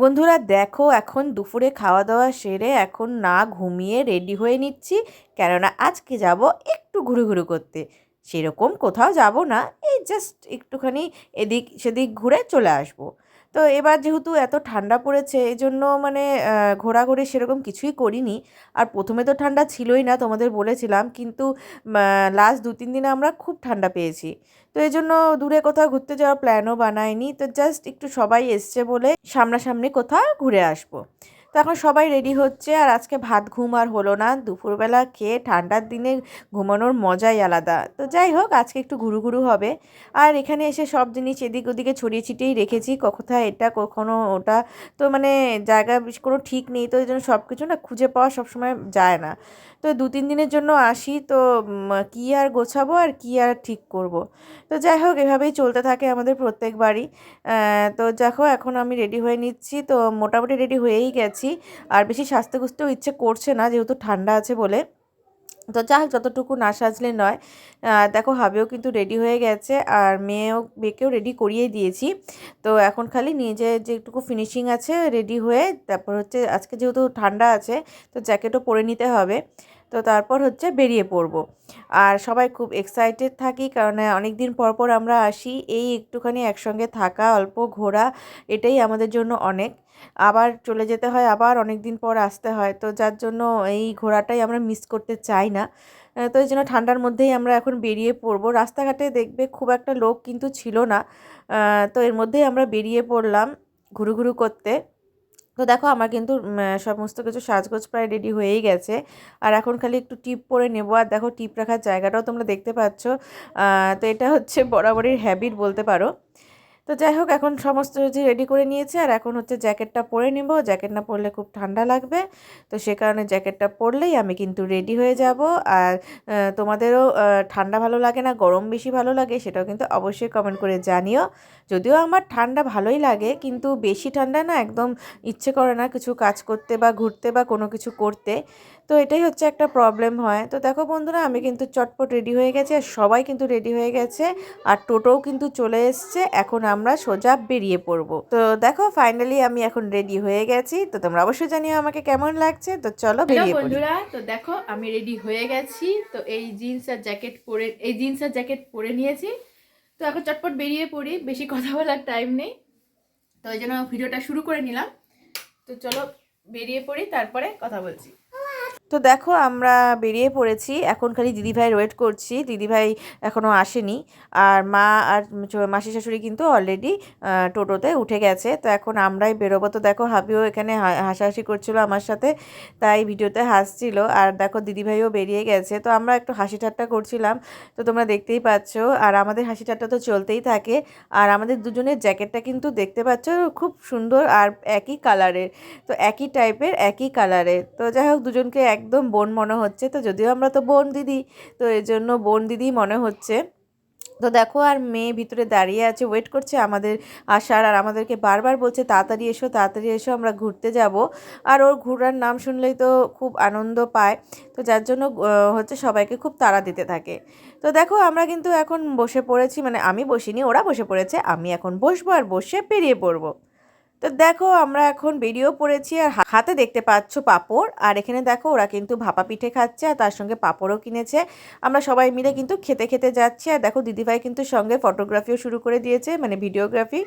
বন্ধুরা দেখো, এখন দুপুরে খাওয়া দাওয়া সেরে এখন না ঘুমিয়ে রেডি হয়ে নিচ্ছি কেননা আজকে যাব একটু ঘুরু ঘুরু করতে সেরকম কোথাও যাব না, এই জাস্ট একটুখানি এদিক সেদিক ঘুরে চলে আসব। তো এবার যেহেতু এত ঠান্ডা পড়েছে এই জন্য মানে ঘোরাঘুরি সেরকম কিছুই করিনি। আর প্রথমে তো ঠান্ডা ছিলই না, তোমাদের বলেছিলাম, কিন্তু লাস্ট দু তিন দিনে আমরা খুব ঠান্ডা পেয়েছি। তো এই জন্য দূরে কোথাও ঘুরতে যাওয়ার প্ল্যানও বানায়নি তো জাস্ট একটু সবাই এসছে বলে সামনাসামনি কোথাও ঘুরে আসব। তো এখন সবাই রেডি হচ্ছে আর আজকে ভাত ঘুম আর হলো না। দুপুরবেলা খেয়ে ঠান্ডার দিনে ঘুমানোর মজাই আলাদা। তো যাই হোক, আজকে একটু ঘুরু ঘুরু হবে। আর এখানে এসে সব জিনিস এদিক ওদিকে ছড়িয়ে ছিটিয়েই রেখেছি। কোথায় এটা, কখনো ওটা, তো মানে জায়গা কোনো ঠিক নেই। তো এই জন্য সব কিছু না খুঁজে পাওয়া সবসময় যায় না। তো দু, তিন দিনের জন্য আসি। তো কী আর গোছাবো আর কী আর ঠিক করব। তো যাই হোক, এভাবেই চলতে থাকে আমাদের প্রত্যেকবারই তো দেখো এখন আমি রেডি হয়ে নিচ্ছি। তো মোটামুটি রেডি হয়েই গেছি। আর বেশি সাজতে গুজতেও ইচ্ছে করছে না, যেহেতু ঠান্ডা আছে বলে। তো যা যতটুকু না সাজলে নয়। দেখো হাবেও কিন্তু রেডি হয়ে গেছে, আর মেয়েও, মেয়েকেও রেডি করিয়ে দিয়েছি। তো এখন খালি নিজে যেটুকু ফিনিশিং আছে রেডি হয়ে, তারপর হচ্ছে আজকে যেহেতু ঠান্ডা আছে, তো জ্যাকেটও পরে নিতে হবে। তো তারপর হচ্ছে বেরিয়ে পড়ব। আর সবাই খুব এক্সাইটেড থাকি, কারণ অনেক দিন পর পর আমরা আসি। এই একটুখানি একসঙ্গে থাকা, অল্প ঘোরা, এটাই আমাদের জন্য অনেক। আবার চলে যেতে হয়, আবার অনেক দিন পর আসতে হয়। তো যার জন্য এই ঘোরাটাই আমরা মিস করতে চাই না। তো এই জন্য ঠান্ডার মধ্যেই আমরা এখন বেরিয়ে পড়ব। রাস্তাঘাটে দেখবে খুব একটা লোক কিন্তু ছিল না। তো এর মধ্যেই আমরা বেরিয়ে পড়লাম ঘুরু ঘুরু করতে। তো দেখো আমার কিন্তু সমস্ত কিছু সাজগোজ প্রায় রেডি হয়েই গেছে। আর এখন খালি একটু টিপ পরে নেব। আর দেখো টিপ রাখার জায়গাটাও তোমরা দেখতে পাচ্ছ। তো এটা হচ্ছে বরাবরই হ্যাবিট বলতে পারো। তো যাই হোক, এখন সমস্ত কিছু রেডি করে নিয়েছে, আর এখন হচ্ছে জ্যাকেটটা পরে নিব। জ্যাকেট না পরলে খুব ঠান্ডা লাগবে। তো সে কারণে জ্যাকেটটা পরলেই আমি কিন্তু রেডি হয়ে যাব। আর তোমাদেরও ঠান্ডা ভালো লাগে না, গরম বেশি ভালো লাগে, সেটাও কিন্তু অবশ্যই কমেন্ট করে জানিও। যদিও আমার ঠান্ডা ভালোই লাগে, কিন্তু বেশি ঠান্ডা না, একদম ইচ্ছে করে না কিছু কাজ করতে বা ঘুরতে বা কোনো কিছু করতে। তো এটাই হচ্ছে একটা প্রবলেম হয়। তো দেখো বন্ধুরা, আমি কিন্তু চটপট রেডি হয়ে গেছি, আর সবাই কিন্তু রেডি হয়ে গেছে। আর টোটোও কিন্তু চলে এসছে। এখন আমরা সোজা বেরিয়ে পড়ব। তো দেখো ফাইনালি আমি এখন রেডি হয়ে গেছি। তো তোমরা অবশ্যই জানিও আমাকে কেমন লাগছে। তো চলো বেরিয়ে পড়ি। বন্ধুরা তো দেখো আমি রেডি হয়ে গেছি। তো এই জিন্স আর জ্যাকেট পরে এই জিন্স আর জ্যাকেট পরে নিয়েছি। তো এখন চটপট বেরিয়ে পড়ি বেশি কথা বলার টাইম নেই। তো এই জন্য ভিডিওটা শুরু করে নিলাম। তো চলো বেরিয়ে পড়ি তারপরে কথা বলছি। তো দেখো আমরা বেরিয়ে পড়েছি। এখন খালি দিদিভাই ওয়েট করছি। দিদিভাই এখনও আসেনি। আর মা আর মাসি শাশুড়ি কিন্তু অলরেডি টোটোতে উঠে গেছে। তো এখন আমরাই বেরোবো। তো দেখো হাবিও এখানে হাসাহাসি করছিল আমার সাথে, তাই ভিডিওতে হাসছিল। আর দেখো দিদিভাইও বেরিয়ে গেছে। তো আমরা একটু হাসি ঠাট্টা করছিলাম। তো তোমরা দেখতেই পাচ্ছ। আর আমাদের হাসি ঠাট্টা তো চলতেই থাকে। আর আমাদের দুজনের জ্যাকেটটা কিন্তু দেখতে পাচ্ছ, খুব সুন্দর আর একই কালারের তো একই টাইপের একই কালারের তো যাই হোক, দুজনকে একদম বোন মনে হচ্ছে। তো যদিও আমরা তো বোন দিদি, তো এই জন্য বোন দিদি মনে হচ্ছে। তো দেখো আর মেয়ে ভিতরে দাঁড়িয়ে আছে ওয়েট করছে আমাদের আসার আর আমাদেরকে বারবার বলছে, তাড়াতাড়ি এসো তাড়াতাড়ি এসো, আমরা ঘুরতে যাব। আর ওর ঘোরার নাম শুনলেই তো খুব আনন্দ পায়। তো যার জন্য হচ্ছে সবাইকে খুব তাড়া দিতে থাকে। তো দেখো আমরা কিন্তু এখন বসে পড়েছি মানে আমি বসিনি, ওরা বসে পড়েছে, আমি এখন বসবো আর বসে পেরিয়ে পড়ব। তো দেখো, আমরা এখন বেরিয়েও পড়েছি আর হাতে দেখতে পাচ্ছ পাঁপড়। আর এখানে দেখো, ওরা কিন্তু ভাপা পিঠে খাচ্ছে আর তার সঙ্গে পাঁপড়ও কিনেছে। আমরা সবাই মিলে কিন্তু খেতে খেতে যাচ্ছি। আর দেখো, দিদিভাই কিন্তু সঙ্গে ফটোগ্রাফিও শুরু করে দিয়েছে মানে ভিডিওগ্রাফি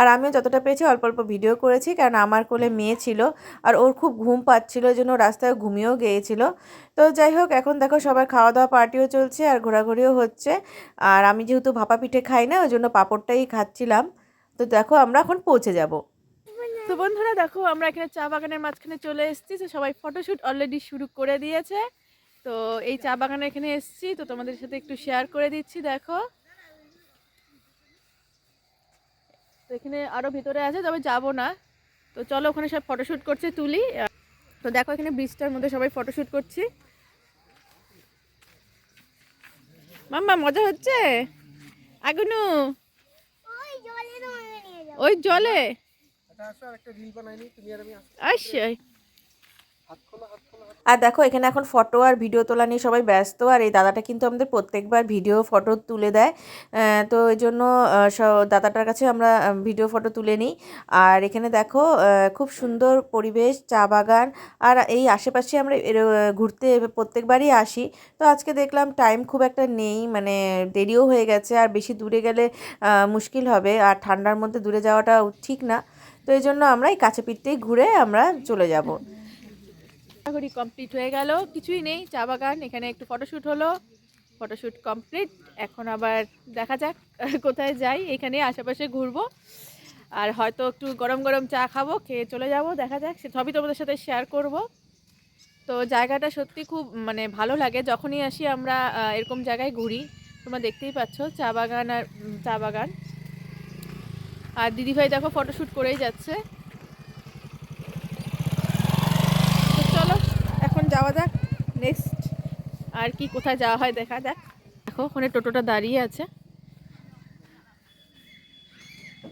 আর আমিও যতটা পেয়েছি অল্প অল্প ভিডিও করেছি, কারণ আমার কোলে মেয়ে ছিল। আর ওর খুব ঘুম পাচ্ছিল জন্য রাস্তায় ঘুমিয়েও গিয়েছিল। তো যাই হোক, এখন দেখো, সবার খাওয়া দাওয়া পার্টিও চলছে আর ঘোরাঘুরিও হচ্ছে। আর আমি যেহেতু ভাপা পিঠে খাই না, ওই জন্য পাঁপড়টাই খাচ্ছিলাম। তো দেখো, আমরা এখন পৌঁছে যাব। বন্ধুরা দেখো আমরা এখানে চা বাগানের মাঝখানে চলে এসেছি। তো সবাই ফটোশ্যুট অলরেডি শুরু করে দিয়েছে। তো এই চা বাগানে এখানে এসেছি। তো তোমাদের সাথে একটু শেয়ার করে দিচ্ছি দেখো। তো এখানে আরও ভিতরে আছে তবে যাব না। তো চলো ওখানে সব ফটোশ্যুট করছে তুলি। তো দেখো এখানে ব্রিজটার মধ্যে সবাই ফটোশ্যুট করছি। মাম্মা মজা হচ্ছে? আগুনু? ওই জলে? আর দেখো এখানে এখন ফটো আর ভিডিও তোলা নিয়ে সবাই ব্যস্ত আর এই দাদাটা কিন্তু আমাদের প্রত্যেকবার ভিডিও ফটো তুলে দেয়। তো এই জন্য দাদাটার কাছে আমরা ভিডিও ফটো তুলে নিই। আর এখানে দেখো খুব সুন্দর পরিবেশ চা বাগান। আর এই আশেপাশে আমরা এর- ঘুরতে প্রত্যেকবারই আসি। তো আজকে দেখলাম টাইম খুব একটা নেই মানে দেরিও হয়ে গেছে আর বেশি দূরে গেলে মুশকিল হবে। আর ঠান্ডার মধ্যে দূরে যাওয়াটা ঠিক না। তো এই জন্য আমরা এই কাছে পিঠতেই ঘুরে আমরা চলে যাব। ঘোরাঘুরি কমপ্লিট হয়ে গেল, কিছুই নেই, চা বাগান, এখানে একটু ফটোশ্যুট হলো ফটোশ্যুট কমপ্লিট এখন আবার দেখা যাক কোথায় যাই এখানে আশেপাশে ঘুরবো। আর হয়তো একটু গরম গরম চা খাব, খেয়ে চলে যাব, দেখা যাক, সে সবই তোমাদের সাথে শেয়ার করব। তো জায়গাটা সত্যি খুব মানে ভালো লাগে, যখনই আসি আমরা এরকম জায়গায় ঘুরি, তোমরা দেখতেই পাচ্ছ, চা বাগান আর চা বাগান। আর দিদিভাই দেখো ফটোশ্যুট করেই যাচ্ছে। চলো, এখন যাওয়া যাক নেক্সট আর কি কোথায় যাওয়া হয় দেখা যাক। দেখো, ওখানে টোটোটা দাঁড়িয়ে আছে।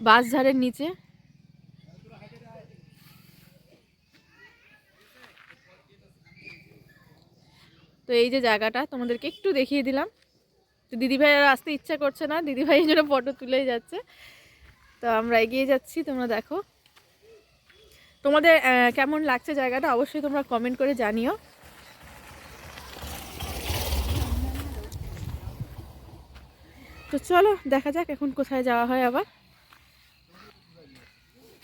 বাস ঝাড়ের নিচে। তো এই যে জায়গাটা, তোমাদেরকে একটু দেখিয়ে দিলাম। তো দিদিভাই আর আসতে ইচ্ছা করছে না, দিদিভাই এই জন্য ফটো তুলেই যাচ্ছে। তো আমরা এগিয়ে যাচ্ছি, তোমরা দেখো। তোমাদের কেমন লাগছে জায়গাটা অবশ্যই তোমরা কমেন্ট করে জানিও। তো চলো, দেখা যাক এখন কোথায় যাওয়া হয় আবার।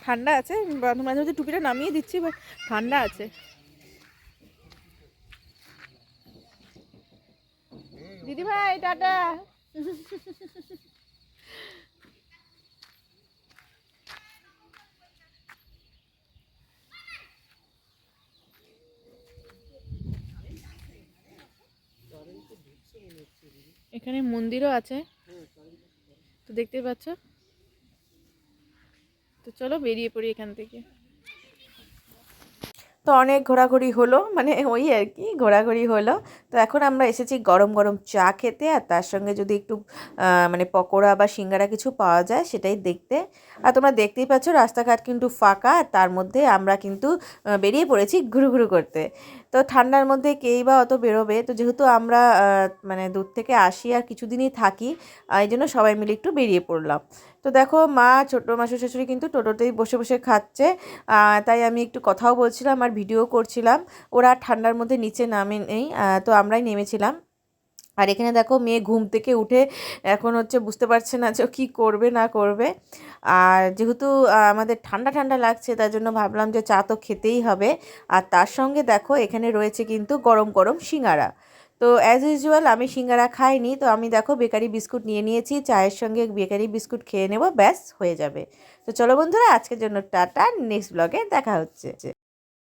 ঠান্ডা আছে, মাঝে মাঝে টুপিটা নামিয়ে দিচ্ছি বাট ঠান্ডা আছে। দিদি ভাই টাটা। এখানে মন্দিরও আছে। তো দেখতেই পাচ্ছ? তো চলো বেরিয়ে পড়ি এখান থেকে। তো অনেক ঘোরাঘুরি হলো মানে ওই আর কি, ঘোরাঘুরি হলো। তো এখন আমরা এসেছি গরম গরম চা খেতে, আর তার সঙ্গে যদি একটু মানে পকোড়া বা সিঙ্গারা কিছু পাওয়া যায় সেটাই দেখতে। আর তোমরা দেখতেই পাচ্ছ রাস্তাঘাট কিন্তু ফাঁকা তার মধ্যে আমরা কিন্তু বেরিয়ে পড়েছি ঘুরু ঘুরু করতে। তো ঠান্ডার মধ্যে কেই বা অত বেরোবে। তো যেহেতু আমরা মানে দূর থেকে আসি আর কিছুদিনই থাকি এই জন্য সবাই মিলে একটু বেরিয়ে পড়লাম। তো দেখো মা, ছোটো মাসু শাশুড়ি কিন্তু টোটোতেই বসে বসে খাচ্ছে। তাই আমি একটু কথাও বলছিলাম আর ভিডিও করছিলাম। ওরা ঠান্ডার মধ্যে নিচে নামে নেই তো আমরাই নেমেছিলাম। আর এখানে দেখো মেয়ে ঘুম থেকে উঠে এখন হচ্ছে বুঝতে পারছে না যে কী করবে, না করবে। আর যেহেতু আমাদের ঠান্ডা ঠান্ডা লাগছে, তার জন্য ভাবলাম যে চা তো খেতেই হবে। আর তার সঙ্গে দেখো, এখানে রয়েছে কিন্তু গরম গরম সিঙ্গারা। তো অ্যাজ ইউজুয়াল আমি সিঙ্গারা খাইনি, তো আমি দেখো বেকারি বিস্কুট নিয়ে নিয়েছি, চায়ের সঙ্গে বেকারি বিস্কুট খেয়ে নেব, ব্যাস হয়ে যাবে। তো চলো বন্ধুরা, আজকের জন্য টাটা নেক্সট ব্লগে দেখা হচ্ছে।